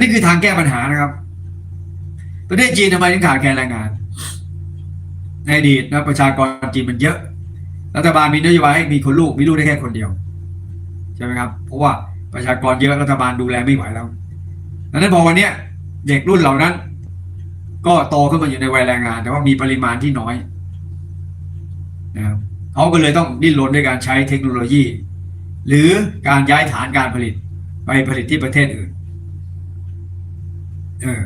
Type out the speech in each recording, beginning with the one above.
นี่คือทางแก้ปัญหานะครับ ประเทศจีนทำไมถึงขาดแคลนแรงงาน ในอดีตนะประชากรจีนมันเยอะ รัฐบาลมีนโยบายให้มีคนลูกมีลูกได้แค่คนเดียว ใช่ไหมครับ เพราะว่าประชากรเยอะรัฐบาลดูแลไม่ไหวแล้วดังนั้นพอวันนี้เด็กรุ่นเหล่านั้น ก็โตขึ้นมาอยู่ในวัยแรงงาน แต่ว่ามีปริมาณที่น้อยนะครับเขาก็เลยต้องดิ้นรนด้วยการใช้เทคโนโลยี หรือการย้ายฐานการผลิตไปผลิตที่ประเทศอื่น เออ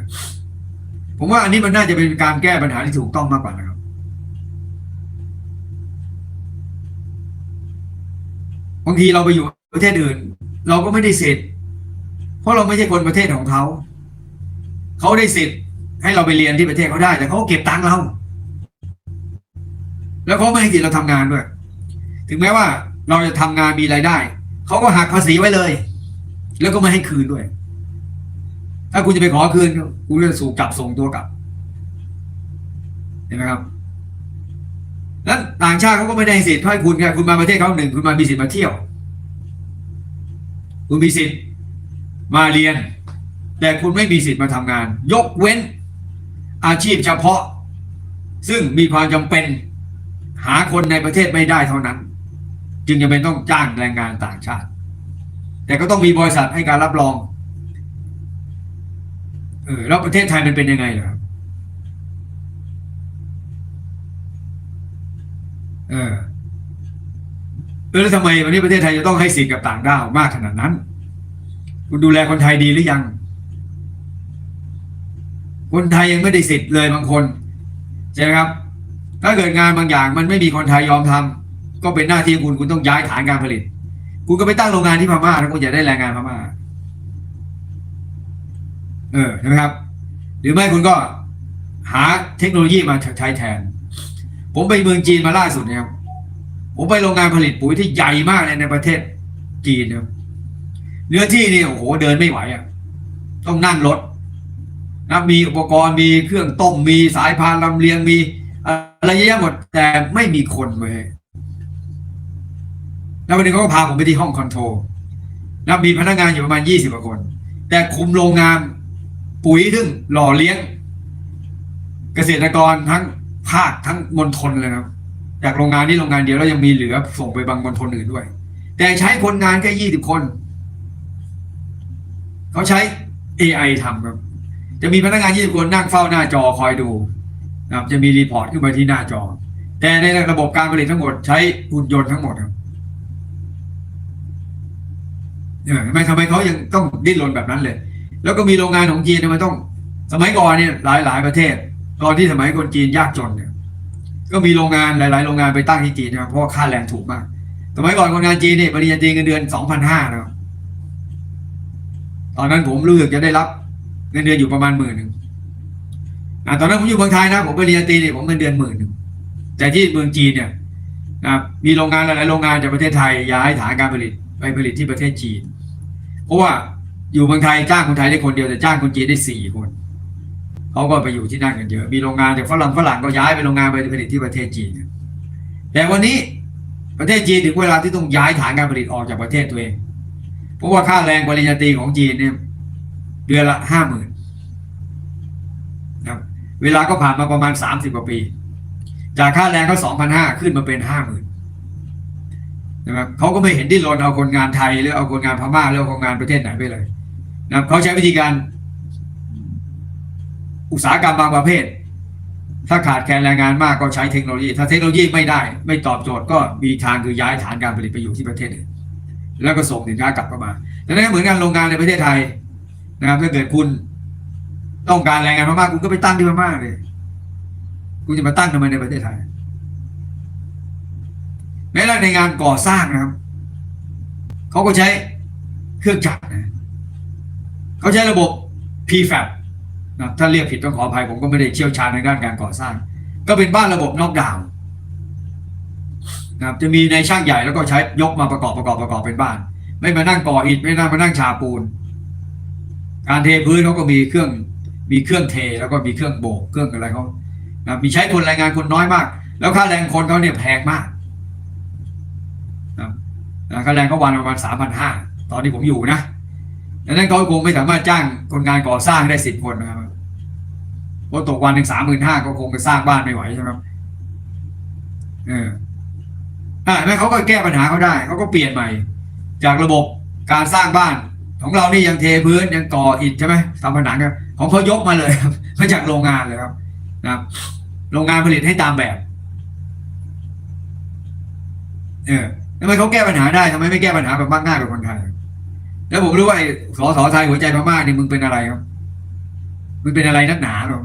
ผมว่าอันนี้มันน่าจะเป็นการแก้ปัญหาที่ถูกต้องมากกว่านะครับ บางทีเราไปอยู่ประเทศอื่น เราก็ไม่ได้สิทธิ์เพราะเราไม่ใช่คนประเทศของเขา เขาได้สิทธิ์ให้เราไปเรียนที่ประเทศเขาได้ แต่เขาเก็บตังค์เรา แล้วเขาไม่ให้สิทธิ์เราทำงานด้วย ถึงแม้ว่าเราจะทำงานมีรายได้ เขาก็หักภาษีไว้เลย แล้วก็ไม่ให้คืนด้วย ถ้าคุณจะไปขอคืนคุณจะสู่กจับส่งตัวกลับ เห็นไหมครับแล้วต่างชาติเขาก็ไม่ได้สิทธิ์ให้คุณแค่คุณมาประเทศเขาหนึ่งคุณมามีสิทธิ์มาเที่ยว คุณมีสิทธิ์มาเรียน แต่คุณไม่มีสิทธิ์มาทำงาน ยกเว้น อาชีพเฉพาะ ซึ่งมีความจำเป็นหาคนในประเทศไม่ได้เท่านั้น จึงจะเป็นต้องจ้างแรงงานต่างชาติ แต่ก็ต้องมีบริษัทให้การรับรอง เออแล้วประเทศไทยมันเป็นยังไงล่ะครับเออแล้วทำไมวันนี้ประเทศไทยจะต้องให้สิทธิ์กับต่างด้าวมากขนาดนั้น คุณดูแลคนไทยดีหรือยัง คนไทยยังไม่ได้สิทธิ์เลยบางคนใช่ไหมครับ ถ้าเกิดงานบางอย่างมันไม่มีคนไทยยอมทำก็เป็นหน้าที่คุณคุณต้องย้ายฐานการผลิต คุณก็ไปตั้งโรงงานที่พม่าแล้วคุณจะได้แรงงานพม่า เออใช่ไหมครับ หรือไม่คุณก็หาเทคโนโลยีมาใช้แทน ผมไปเมืองจีนมาล่าสุดนะครับ ผมไปโรงงานผลิตปุ๋ยที่ใหญ่มากเลยในประเทศจีนนะเนื้อที่นี่โอ้โหเดินไม่ไหวอะ ต้องนั่งรถนะมีอุปกรณ์มีเครื่องต้มมีสายพานลำเลียงมีอะไรเยอะแยะหมด แต่ไม่มีคนเว้ยแล้ววันนึงเขาก็พาผมไปที่ห้องคอนโทรลนะมีพนักงานอยู่ประมาณยี่สิบกว่าคน แต่คุมโรงงาน ปุ๋ยซึ่งหล่อเลี้ยง เกษตรกรทั้งภาคทั้งมณฑลเลยนะครับจากโรงงานนี้โรงงานเดียวแล้วยังมีเหลือส่งไปบางมณฑลอื่นด้วย แต่ใช้คนงานแค่ยี่สิบคน เขาใช้ AI ทำครับ จะมีพนักงานยี่สิบคนนั่งเฝ้าหน้าจอคอยดูนะครับจะมีรีพอร์ตขึ้นมาที่หน้าจอ แต่ในระบบการผลิตทั้งหมดใช้หุ่นยนต์ทั้งหมดครับเออทำไมทำไมเขายังต้องดิ้นรนแบบนั้นเลย แล้วก็มีโรงงานของจีนเนี่ยมันต้อง สมัยก่อนเนี่ยหลายหลายประเทศ ตอนที่สมัยคนจีนยากจนเนี่ย ก็มีโรงงานหลาย ๆ โรงงานไปตั้งที่จีนนะเพราะว่าค่าแรงถูกมาก สมัยก่อนคนงานจีนเนี่ยปริญญาตรีเงินเดือนสองพันห้านะครับตอนนั้นผมรู้สึกจะได้รับเงินเดือนอยู่ประมาณหมื่นหนึ่งตอนนั้นผมอยู่เมืองไทยนะผมปริญญาตรีเนี่ยผมเงินเดือนหมื่นหนึ่งแต่ที่เมืองจีนเนี่ยนะมีโรงงานหลายๆโรงงานจากประเทศไทยย้ายฐานการผลิตไปผลิตที่ประเทศจีน เพราะว่า อยู่เมืองไทยจ้างคนไทยได้คนเดียวแต่จ้างคนจีนได้สี่คนเขาก็ไปอยู่ที่นั่นกันเยอะมีโรงงานจากฝรั่งฝรั่งก็ย้ายไปโรงงานไปผลิตที่ประเทศจีนแต่วันนี้ประเทศจีนถึงเวลาที่ต้องย้ายฐานการผลิตออกจากประเทศตัวเองเพราะว่าค่าแรงปริญญาตรีของจีนเนี่ยเดือนละห้าหมื่นนะครับเวลาก็ผ่านมาประมาณสามสิบกว่าปี จากค่าแรงเขาสองพันห้าขึ้นมาเป็นห้าหมื่นนะครับเขาก็ไม่เห็นที่รนเอาคนงานไทยหรือเอาคนงานพม่าหรือเอาคนงานประเทศไหนไปเลย นะเขาใช้วิธีการ อุตสาหกรรมบางประเภท ถ้าขาดแคลนแรงงานมากก็ใช้เทคโนโลยี ถ้าเทคโนโลยีไม่ได้ ไม่ตอบโจทย์ก็มีทางคือย้ายฐานการผลิตไปอยู่ที่ประเทศอื่นแล้วก็ส่งสินค้ากลับเข้ามาแต่นั้นเหมือนกันโรงงานในประเทศไทยนะครับถ้าเกิดคุณต้องการแรงงานพม่าคุณก็ไปตั้งที่พม่าเลยคุณจะมาตั้งทำไมในประเทศไทยแม้แต่ในงานก่อสร้างนะครับเขาก็ใช้เครื่องจักรนะ เขาใช้ระบบ PFAB นะถ้าเรียกผิดต้องขออภัยผมก็ไม่ได้เชี่ยวชาญในด้านการก่อสร้าง ก็เป็นบ้านระบบนอกดาวน์นะครับจะมีในช่างใหญ่แล้วก็ใช้ยกมาประกอบประกอบประกอบเป็นบ้าน ไม่มานั่งก่ออิฐไม่นั่งมานั่งฉาปูน การเทพื้นเขาก็มีเครื่องมีเครื่องเทแล้วก็มีเครื่องโบกเครื่องอะไรเขานะมีใช้คนแรงงานคนน้อยมาก แล้วค่าแรงคนเขาเนี่ยแพงมากนะค่าแรงเขาวันประมาณสามพันห้าตอนที่ผมอยู่นะ ดังนั้นเขาคงไม่สามารถจ้างคนงานก่อสร้างได้สิบคนนะครับเพราะตกวันหนึ่งสามหมื่นห้าก็คงไปสร้างบ้านไม่ไหวใช่ไหมเอออ่าแล้วเขาก็แก้ปัญหาเขาได้เขาก็เปลี่ยนใหม่ จากระบบการสร้างบ้าน ของเรานี่ยังเทพื้นยังก่ออิฐใช่ไหมทำผนังครับของเขายกมาเลยครับมาจากโรงงานเลยครับ นะครับ โรงงานผลิตให้ตามแบบ เออทำไมเขาแก้ปัญหาได้ทำไมไม่แก้ปัญหาแบบมากง่ายกับคนไทย แล้วผมรู้ว่าไอ้สอสอไทยหัวใจพม่าเนี่ยมึงเป็นอะไรครับมึงเป็นอะไรนักหนาหรอ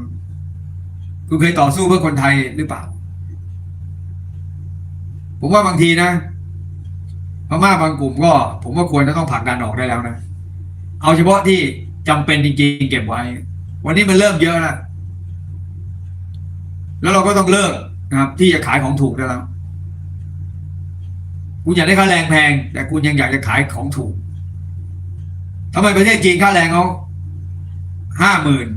คุณเคยต่อสู้เพื่อคนไทยหรือเปล่า ผมว่าบางทีนะพม่าบางกลุ่มก็ ผมว่าควรจะต้องผลักดันออกได้แล้วนะเอาเฉพาะที่จำเป็นจริงๆเก็บไว้ วันนี้มันเริ่มเยอะแล้วแล้วเราก็ต้องเลิกนะครับ ที่จะขายของถูกได้แล้วคุณอยากได้ค่าแรงแพง แต่คุณยังอยากจะขายของถูก ทำไมประเทศจีนค่าแรงเขาห้าหมื่น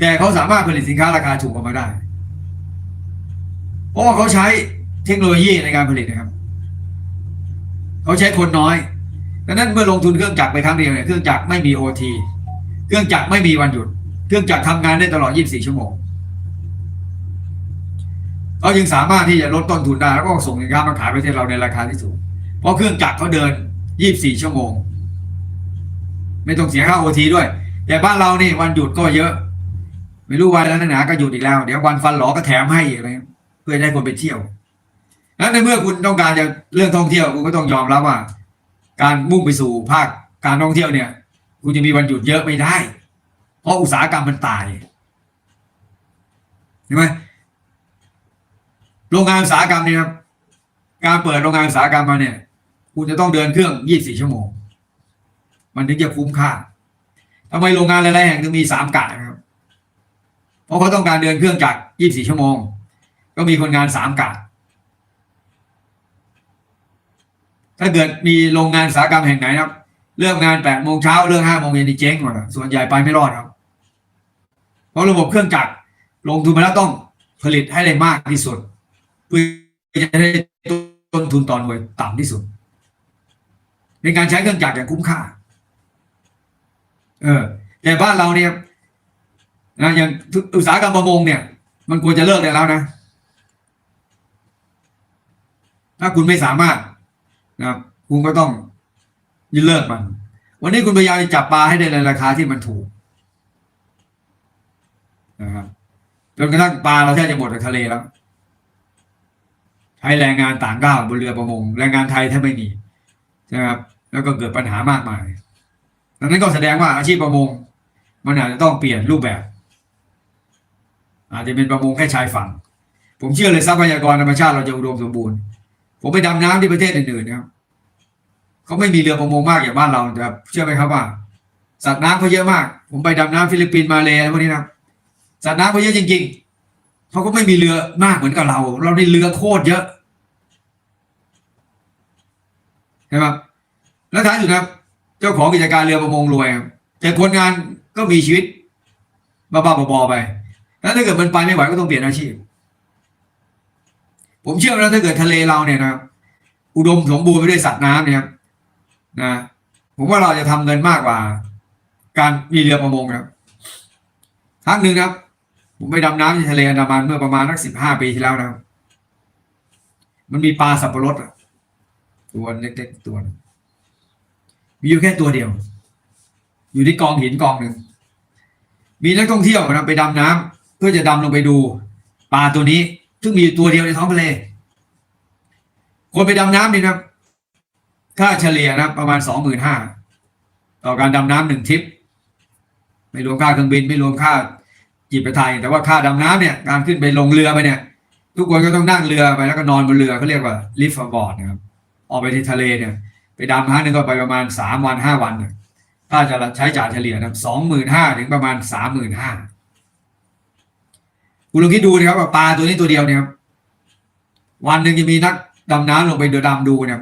แต่เขาสามารถผลิตสินค้าราคาถูกออกมาได้ เพราะว่าเขาใช้เทคโนโลยีในการผลิตนะครับ เขาใช้คนน้อยดังนั้นเมื่อลงทุนเครื่องจักรไปครั้งเดียวเนี่ยเครื่องจักรไม่มีโอทีเครื่องจักรไม่มีวันหยุด เครื่องจักรทำงานได้ตลอด 24 ชั่วโมงเขาจึงสามารถที่จะลดต้นทุนได้แล้วก็ส่งสินค้ามาขายประเทศเราในราคาที่สูงเพราะเครื่องจักรเขาเดิน 24 ชั่วโมง ไม่ต้องเสียค่าโอทีด้วย แต่บ้านเรานี่วันหยุดก็เยอะ ไม่รู้วันแล้วนหนาก็หยุดอีกแล้ว เดี๋ยววันฟันหลอก็แถมให้อีกอะไรเพื่อให้คนไปเที่ยวแล้วในเมื่อคุณต้องการจะเรื่องท่องเที่ยวคุณก็ต้องยอมรับว่า การมุ่งไปสู่ภาคการท่องเที่ยวเนี่ย คุณจะมีวันหยุดเยอะไม่ได้ เพราะอุตสาหกรรมมันตายเห็นไหมโรงงานอุตสาหกรรมเนี่ยครับการเปิดโรงงานอุตสาหกรรมมาเนี่ย คุณจะต้องเดินเครื่อง 24 ชั่วโมง มันถึงจะคุ้มค่าทำไมโรงงานหลายๆแห่งถึงมีสามกะครับ เพราะเขาต้องการเดินเครื่องจักร24ชั่วโมง ก็มีคนงานสามกะ ถ้าเกิดมีโรงงานสาหกรรมแห่งไหนครับ เริ่มงานแปดโมงเช้าเลิกห้าโมงเย็นนี่เจ๊งหมดอะส่วนใหญ่ไปไม่รอดครับ เพราะระบบเครื่องจักรลงทุนมาแล้วต้องผลิตให้ได้มากที่สุดเพื่อจะได้ต้นทุนต่อหน่วยต่ำที่สุด ในการใช้เครื่องจักรอย่างคุ้มค่า เออ แต่บ้านเราเนี่ยนะอย่างอุตสาหกรรมประมงเนี่ย มันควรจะเลิกได้แล้วนะ ถ้าคุณไม่สามารถนะครับคุณก็ต้องยืนเลิกมัน วันนี้คุณพยายามจับปลาให้ได้ในราคาที่มันถูกนะครับจนกระทั่งปลาเราแทบจะหมดในทะเลแล้วใช้แรงงานต่างด้าวบนเรือประมงแรงงานไทยแทบไม่มีใช่ไหมครับแล้วก็เกิดปัญหามากมาย ดังนั้นก็แสดงว่าอาชีพประมง มันอาจจะต้องเปลี่ยนรูปแบบ อาจจะเป็นประมงแค่ชายฝั่ง ผมเชื่อเลยทรัพยากรธรรมชาติเราจะอุดมสมบูรณ์ ผมไปดำน้ำที่ประเทศอื่นๆนะครับเขาไม่มีเรือประมงมากอย่างบ้านเราแต่เชื่อไหมครับว่า สัตว์น้ำเขาเยอะมาก ผมไปดำน้ำฟิลิปปินส์มาเลยพวกนี้นะครับสัตว์น้ำเขาเยอะจริง ๆเขาก็ไม่มีเรือมากเหมือนกับเรา เราได้เรือโคตรเยอะใช่ไหมแล้วท้ายสุดครับ จ้าของกิจการเรือประมงรวยแต่คนงานก็มีชีวิตบ้าๆบอๆไปแล้วถ้าเกิดมันไปไม่ไหวก็ต้องเปลี่ยนอาชีพ ผมเชื่อว่าถ้าเกิดทะเลเราเนี่ยนะอุดมสมบูรณ์ไปด้วยสัตว์น้ำเนี่ยนะผมว่าเราจะทำเงินมากกว่า การมีเรือประมงครับครั้งหนึ่งครับ ผมไปดำน้ำที่ทะเลอันดามันเมื่อประมาณสักสิบห้าปีที่แล้วนะมันมีปลาสับปะรดตัวเล็กๆตัวนึง มีอยู่แค่ตัวเดียว อยู่ที่กองหินกองหนึ่ง มีนักท่องเที่ยวนะไปดำน้ำเพื่อจะดำลงไปดูปลาตัวนี้ ซึ่งมีอยู่ตัวเดียวในท้องทะเล คนไปดำน้ำนี่นะค่าเฉลี่ยนะประมาณสองหมื่นห้าต่อการดำน้ำหนึ่งทริป ไม่รวมค่าเครื่องบินไม่รวมค่าจีบไปไทย แต่ว่าค่าดำน้ำเนี่ยการขึ้นไปลงเรือไปเนี่ย ทุกคนก็ต้องนั่งเรือไปแล้วก็นอนบนเรือเขาเรียกว่าลิฟต์บอร์ดนะครับออกไปที่ทะเลเนี่ย ไปดำครั้งหนึ่งก็ไปประมาณสามวันห้าวันเนี่ยถ้าจะใช้จ่ายเฉลี่ยนะสองหมื่นห้าถึงประมาณสามหมื่นห้าคุณลองคิดดูนะครับปลาตัวนี้ตัวเดียวเนี่ยวันหนึ่งจะมีนักดำน้ำลงไปเดินดำดูเนี่ย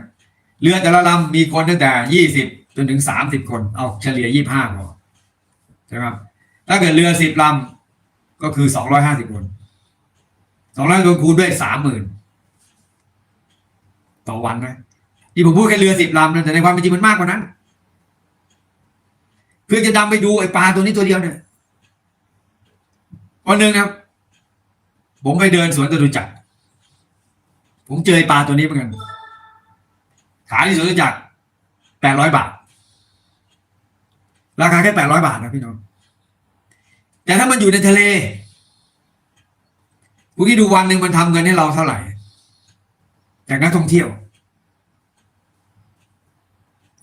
เรือแต่ละลำมีคนตั้งแต่ยี่สิบจนถึงสามสิบคน เอาเฉลี่ยยี่ห้าพอใช่ไหมครับถ้าเกิดเรือสิบลำก็คือสองร้อยห้าสิบคนสองร้อยคนคูณด้วยสามหมื่นต่อวันนะ ที่ผมพูดแค่เรือสิบลำนะแต่ในความเป็นจริงมันมากกว่านั้น เพื่อจะดำไปดูไอ้ปลาตัวนี้ตัวเดียวเนี่ยวันหนึ่งครับ ผมไปเดินสวนจตุจักรผมเจอปลาตัวนี้เหมือนกัน ขายที่สวนจตุจักรแปดร้อยบาท ราคาแค่แปดร้อยบาทนะพี่น้อง แต่ถ้ามันอยู่ในทะเลคุณคิดดูวันหนึ่งมันทำเงินให้เราเท่าไหร่ จากนักท่องเที่ยว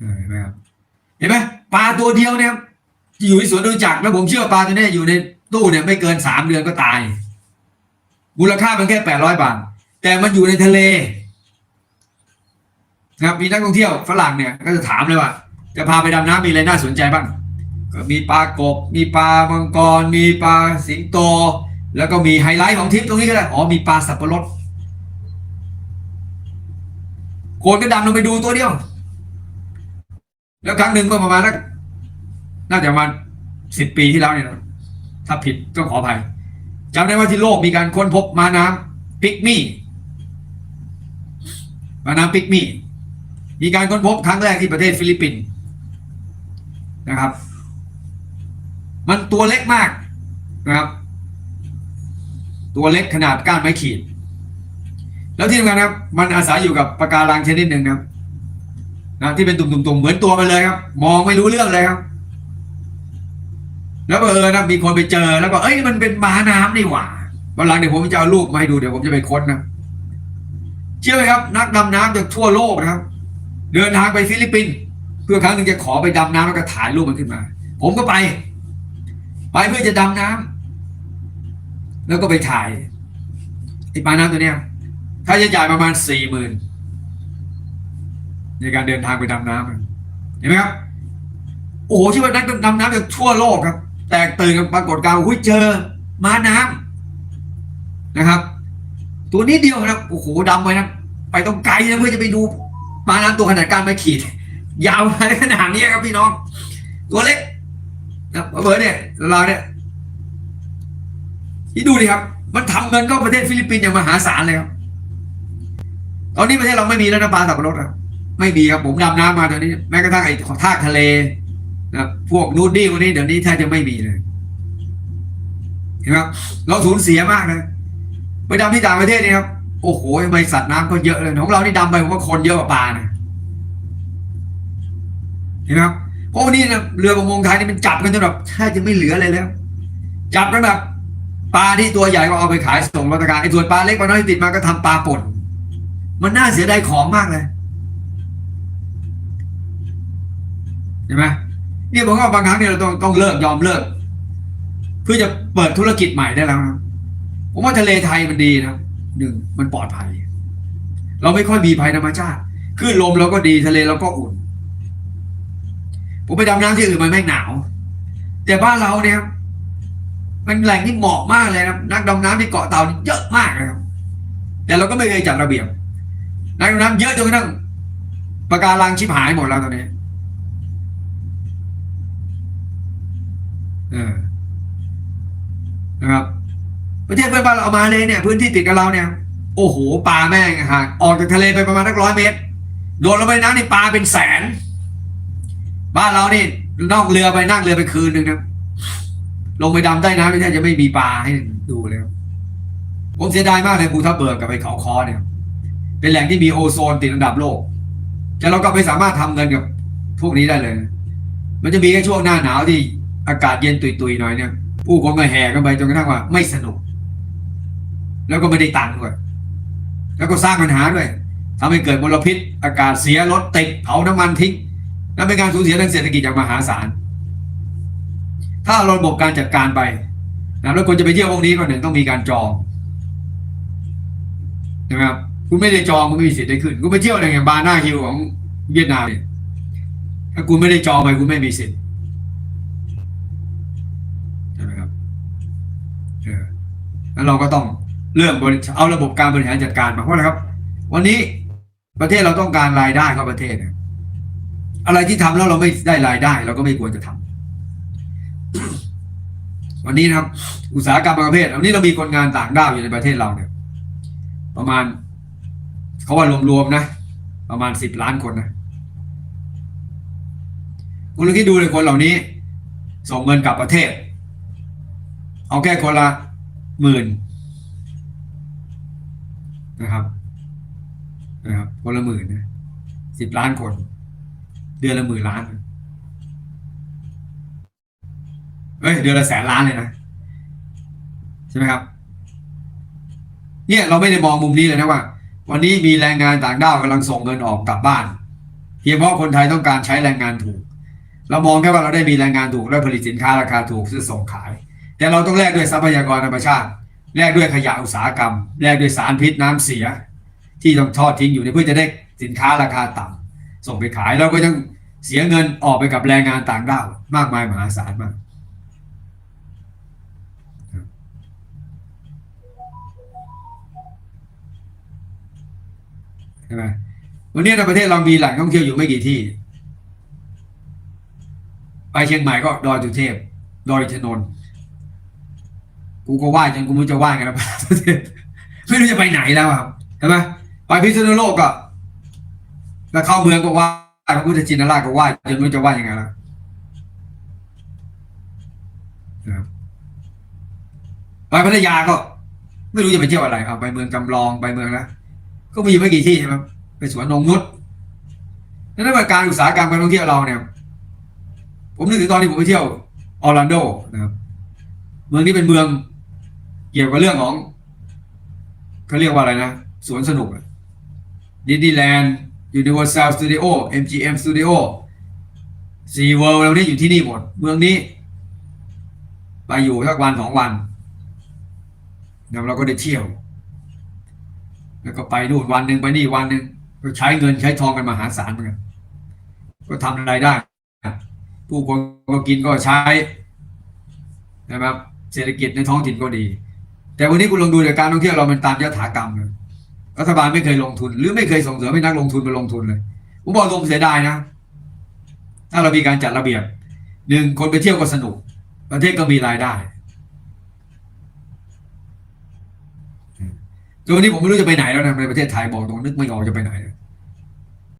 นไหมครับเห็นไหมปลาตัวเดียวเนี่ยครับที่อยู่ในสวนดูจักรแล้วผมเชื่อปลาตัวนี้อยู่ในตู้เนี่ยไม่เกินสามเดือนก็ตาย มูลค่ามันแค่แปดร้อยบาท แต่มันอยู่ในทะเลนะครับมีนักท่องเที่ยวฝรั่งเนี่ยก็จะถามเลยว่า จะพาไปดำน้ำมีอะไรน่าสนใจบ้าง ก็มีปลากบ มีปลามังกร มีปลาสิงโต แล้วก็มีไฮไลท์ของทริปตรงนี้ก็ได้อ๋อมีปลาสับปะรดโคนก็ดำลงไปดูตัวเดียว แล้วครั้งหนึ่งเมื่อประมาณนักน่าจะประมาณสิบปีที่แล้วเนี่ยนะถ้าผิดต้องขออภัยจำได้ว่าที่โลกมีการค้นพบมาน้ำปิกมี่มาน้ำปิกมี่ มีการค้นพบครั้งแรกที่ประเทศฟิลิปปินส์นะครับ มันตัวเล็กมากนะครับ ตัวเล็กขนาดก้านไม้ขีด แล้วที่สำคัญครับ มันอาศัยอยู่กับปะการังชนิดหนึ่งนะครับ นะที่เป็นตุ่มๆเหมือนตัวมันเลยครับ มองไม่รู้เรื่องเลยครับ แล้วบังเออนะมีคนไปเจอแล้วก็เอ้ยมันเป็นม้าน้ำนี่หว่าวันหลังเดี๋ยวผมจะเอารูปมาให้ดูเดี๋ยวผมจะไปค้นนะเชื่อไหมครับ นักดำน้ำจากทั่วโลกนะครับ เดินทางไปฟิลิปปินส์เพื่อครั้งหนึ่งจะขอไปดำน้ำแล้วก็ถ่ายรูปมันขึ้นมา ผมก็ไป ไปเพื่อจะดำน้ำแล้วก็ไปถ่ายไอ้ปลาน้ำตัวเนี้ยค่าใช้จ่ายประมาณสี่หมื่น ในการเดินทางไปดำน้ำเห็นไหมครับ โอ้โหชื่อว่านักดำน้ำจากทั่วโลกครับ แตกตื่นกับปรากฏการณ์หุ้ยเจอม้าน้ำนะครับ ตัวนี้เดียวครับโอ้โหดำไปนะไปต้องไกลนะเพื่อจะไปดูม้าน้ำตัวขนาดกลางไม่ขีด ยาวมาขนาดนี้ครับพี่น้อง ตัวเล็กนะเบอร์เนี่ยเราเนี่ยที่ดูดิครับ มันทำเงินก็ประเทศฟิลิปปินส์อย่างมหาศาลเลยครับตอนนี้ประเทศเราไม่มีแล้วนะปลาสับปะรดครับ ไม่มีครับผมดำน้ำมาตอนนี้ แม้กระทั่งไอ้ท่าทะเลนะพวกนูดดี้พวกนี้เดี๋ยวนี้แทบจะไม่มีเลยเห็นไหมครับเราสูญเสียมากนะไปดำที่ต่างประเทศนี่ครับโอ้โหทำไมสัตว์น้ำก็เยอะเลยของเรานี่ดำไปผมว่าคนเยอะกว่าปลานะเห็นไหมครับเพราะวันนี้นะเรือประมงไทยนี่มันจับกันจนแบบแทบจะไม่เหลืออะไรแล้ว จับกันแบบปลาที่ตัวใหญ่ก็เอาไปขายส่งราชการไอ้ส่วนปลาเล็กปลาน้อยติดมาก็ทำปลาป่นมันน่าเสียดายของมากเลย เห็นไหมนี่ผมว่าบางครั้งเนี่ยเราต้องต้องเลิกยอมเลิก เพื่อจะเปิดธุรกิจใหม่ได้แล้วนะผมว่าทะเลไทยมันดีนะหนึ่งมันปลอดภัย เราไม่ค่อยมีภัยธรรมชาติคลื่นลมเราก็ดีทะเลเราก็อุ่น ผมไปดำน้ำที่อื่นมันไม่หนาว แต่บ้านเราเนี่ย มันแหล่งที่เหมาะมากเลยนะนักดำน้ำที่เกาะเต่านี่เยอะมากเลยครับ แต่เราก็ไม่เคยจัดระเบียบนักดำน้ำเยอะจนกระทั่งปะการังชิบหายหมดแล้วตอนนี้ เออ นะครับ ประเทศเพื่อนบ้านเราเอามาเลยเนี่ย พื้นที่ติดกับเราเนี่ย โอ้โหปลาแม่งห่างออกจากทะเลไปประมาณสักร้อยเมตร โดนลงไปน้ำนี่ปลาเป็นแสน บ้านเรานี่นอกเรือไปนั่งเรือไปคืนหนึ่งนะลงไปดำใต้น้ำไม่ใช่จะไม่มีปลาให้ดูเลยผมเสียดายมากเลยภูทับเบิกกับไปเขาคอเนี่ย เป็นแหล่งที่มีโอโซนติดอันดับโลก แต่เราก็ไม่สามารถทำเงินกับพวกนี้ได้เลย มันจะมีแค่ช่วงหน้าหนาวที่ อากาศเย็นตุยๆหน่อยเนี่ยผู้คนก็แห่กันไปจนกระทั่งว่า ไม่สนุก แล้วก็ไม่ได้ตังค์ด้วย แล้วก็สร้างปัญหาด้วยทำให้เกิดมลพิษ อากาศเสียรถติดเผาน้ำมันทิ้งนั่นเป็นการสูญเสียทางเศรษฐกิจอย่างมหาศาล ถ้าราระบบการจัดการไปนะแล้วคนจะไปเที่ยวพวกนี้ก็หนึ่งต้องมีการจองนะครับคุณไม่ได้จองคุณไม่มีสิทธิ์ได้ขึ้นคุณไปเที่ยวอะไรอย่างบาร์หน้าฮิวของเวียดนามเนี่ยถ้าคุณไม่ได้จองไปคุณไม่มีสิทธิ์ใช่ไหมครับเออ แล้วเราก็ต้องเริ่มเอาระบบการบริหารจัดการมาเพราะอะไรครับ วันนี้ประเทศเราต้องการรายได้เข้าประเทศ อะไรที่ทำแล้วเราไม่ได้รายได้ เราก็ไม่ควรจะทำวันนี้นะครับ อุตสาหกรรมประเภทวันนี้เรามีคนงานต่างด้าวอยู่ในประเทศเราเนี่ย ประมาณเขาว่ารวมๆนะประมาณสิบล้านคนนะคุณลองคิดดูเลยคนเหล่านี้ ส่งเงินกลับประเทศ เอาแค่คนละ หมื่นนะครับนะครับคนละหมื่นนะสิบล้านคน เดือนละหมื่นล้านเอ้ยเดือนละแสนล้านเลยนะใช่ไหมครับ เนี่ยเราไม่ได้มองมุมนี้เลยนะว่า วันนี้มีแรงงานต่างด้าวกำลังส่งเงินออกกลับบ้านเพียงเพราะคนไทยต้องการใช้แรงงานถูก เรามองแค่ว่าเราได้มีแรงงานถูกและผลิตสินค้าราคาถูกซื้อส่งขาย แต่เราต้องแลกด้วยทรัพยากรธรรมชาติแลกด้วยขยะอุตสาหกรรมแลกด้วยสารพิษน้ำเสีย ที่ต้องทอดทิ้งอยู่เพื่อจะได้สินค้าราคาต่ำส่งไปขายเราก็ต้องเสียเงินออกไปกับแรงงานต่างด้าวมากมายมหาศาลมากใช่ไหมวันนี้ในประเทศเรามีแหล่งท่องเที่ยวอยู่ไม่กี่ที่ ไปเชียงใหม่ก็ดอยสุเทพ ดอยอินนนท์ กูก็ไหว้จนกูไม่จะไหว้กันแล้วไม่รู้จะไปไหนแล้วครับใช่ไหมไปพิษณุโลกก็แล้วเข้าเมืองก็ไหว้พระพุทธชินราชก็ไหว้จนไม่จะไหว้ยังไงแล้วนะไปพัทยาก็ ไม่รู้จะไปเที่ยวอะไรเอาไปเมืองจำลองไปเมืองแล้วก็มีไม่กี่ที่ใช่ไหมไปสวนนงนุษดังนั้นว่าการอุตสาหกรรมการท่องเที่ยวเราเนี่ย ผมนึกถึงตอนที่ผมไปเที่ยวออร์แลนโดนะครับ เมืองนี้เป็นเมือง เกี่ยวกับเรื่องของเขาเรียกว่าอะไรนะ สวนสนุกดิสนีย์แลนด์ยูนิเวอร์แซลสตูดิโอ MGM Studio ซีเวิลด์เราเนี่ยอยู่ที่นี่หมด เมืองนี้ ไปอยู่สักวันสองวันแล้วเราก็ได้เที่ยว แล้วก็ไปนู่นวันหนึ่งไปนี่วันหนึ่งก็ใช้เงินใช้ทองกันมหาศาลเหมือนกันก็ทำรายได้ ผู้คนก็กินก็ใช้นะครับเศรษฐกิจในท้องถิ่นก็ดี แต่วันนี้คุณลองดูแต่การท่องเที่ยวเรามันตามยถากรรมเลยรัฐบาลไม่เคยลงทุน หรือไม่เคยส่งเสริมให้นักลงทุนมาลงทุนเลยผมบอกตรงเสียดายนะ ถ้าเรามีการจัดระเบียบหนึ่งคนไปเที่ยวก็สนุก ประเทศก็มีรายได้จนวันนี้ผมไม่รู้จะไปไหนแล้วนะในประเทศไทยบอกตรงนึกไม่ออกจะไปไหน